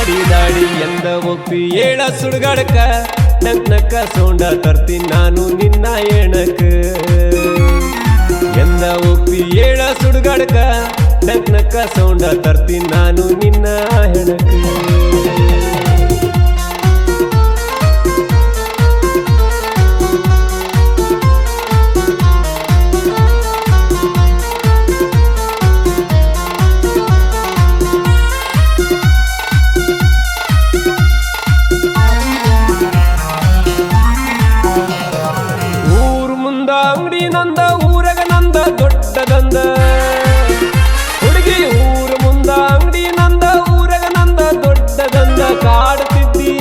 ಮಾಡಿ ದಾಡಿ ಎಂದ ಒಪ್ಪಿ ಏಳ ಸುಡುಗಾಡಕ ನಕ್ ನಕ್ಕ ಸೋಂಡ ತರ್ತೀನಿ ನಾನು ನಿನ್ನ ಎಣಕ ಎಂದ ಒಪ್ಪಿ ಏಳ ಸುಡುಗಾಡಕ ನಕ್ ನಕ್ಕ ಸೌಂಡ ತರ್ತೀನಿ ನಾನು ನಿನ್ನ ಹೆಣಕ ಅಂಗಡಿ, ನಂದ ಊರಗ, ನಂದ ದೊಡ್ಡದಂದ ಹುಡುಗಿ ಊರು ಮುಂದ ಅಂಗಡಿ, ನಂದ ಊರಗ, ನಂದ ದೊಡ್ಡದಂದ ಕಾಡುತ್ತಿದ್ದಿ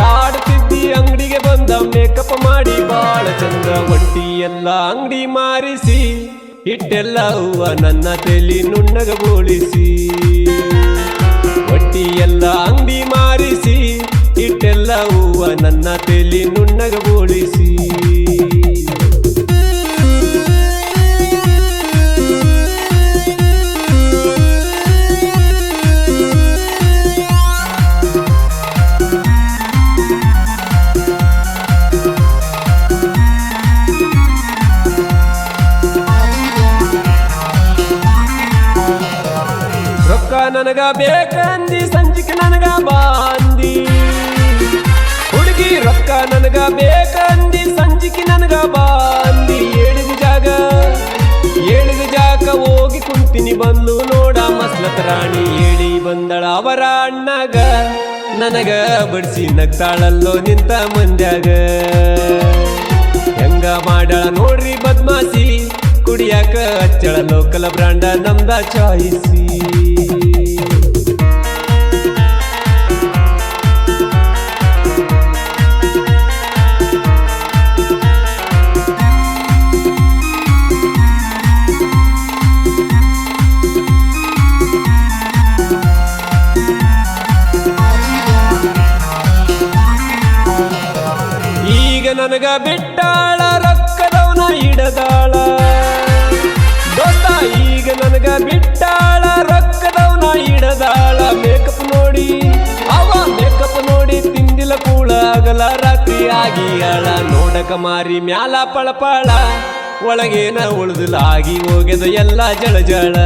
ಕಾಡುತ್ತಿದ್ದಿ ಅಂಗಡಿಗೆ ಬಂದ ಮೇಕಪ್ ಮಾಡಿ ಬಾಳ ಚಂದ. ಒಂಟಿ ಎಲ್ಲ ಅಂಗಡಿ ಮಾರಿಸಿ ಇಟ್ಟೆಲ್ಲ ಹೂವ ನನ್ನ ತೆಲಿ ನುಣ್ಣಗ ಬೋಳಿಸಿ. ಒಟ್ಟಿ ಎಲ್ಲ ಅಂಗಡಿ ಮಾರಿಸಿ ಇಟ್ಟೆಲ್ಲ ಹೂವ ನನ್ನ ತೆಲಿ ನುಣ್ಣಗ ನನಗ ಬೇಕಂದಿ ಸಂಜಿಕೆ ನನಗ ಬಾಂದಿ ಹುಡುಗಿ ರೊಕ್ಕ ನನಗ ಬೇಕಂದಿ ಸಂಜಿಕೆ ನನಗ ಬಾಂದಿ ಏಳಿದ ಜಾಗ ಏಳಿದ ಜಾಗ, ಹೋಗಿ ಕುಂತಿನಿ, ಬಂದು ನೋಡ ಮಸ್ಲತ್ ರಾಣಿ ಹೇಳಿ ಬಂದಳ ಅವರ ಅಣ್ಣಗ. ನನಗ ಬಡಿಸಿ ನಗ್ತಾಳಲ್ಲೋ ನಿಂತ ಮಂದ್ಯಾಗ. ಹೆಂಗ ಮಾಡಳ ನೋಡ್ರಿ ಬದ್ಮಾಸಿ, ಕುಡಿಯಾಕ ಅಚ್ಚಳ ಲೋಕಲ ಬ್ರಾಂಡ ನಮ್ದ ಚಾಯಿಸಿ. ನನಗ ಬಿಟ್ಟಾಳ, ರೊಕ್ಕದವನ ಇಡದಾಳ ದೋಸ್ತ, ಈಗ ನನಗ ಬಿಟ್ಟಾಳ, ರೊಕ್ಕದವನ ಇಡದಾಳ ಮೇಕಪ್ ನೋಡಿ ಅವ ಮೇಕಪ್ ನೋಡಿ ತಿಂದಿಲ್ಲ ಕೂಳ ಆಗಲ ರಾತ್ರಿ ಅಳ. ನೋಡಕ ಮಾರಿ ಮ್ಯಾಲ ಪಳಪಾಳ, ಒಳಗೇನ ಉಳಿದಿಲ್ಲ ಆಗಿ ಹೋಗ್ಯದ ಎಲ್ಲ ಜಳ ಜಳ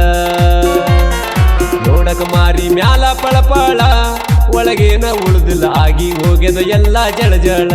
ನೋಡಕ ಮಾರಿ ಮ್ಯಾಲ ಪಳಪಾಳ, ಒಳಗೇನ ಉಳಿದಿಲ್ಲ ಆಗಿ ಹೋಗ್ಯದ ಎಲ್ಲ ಜಳ ಜಳ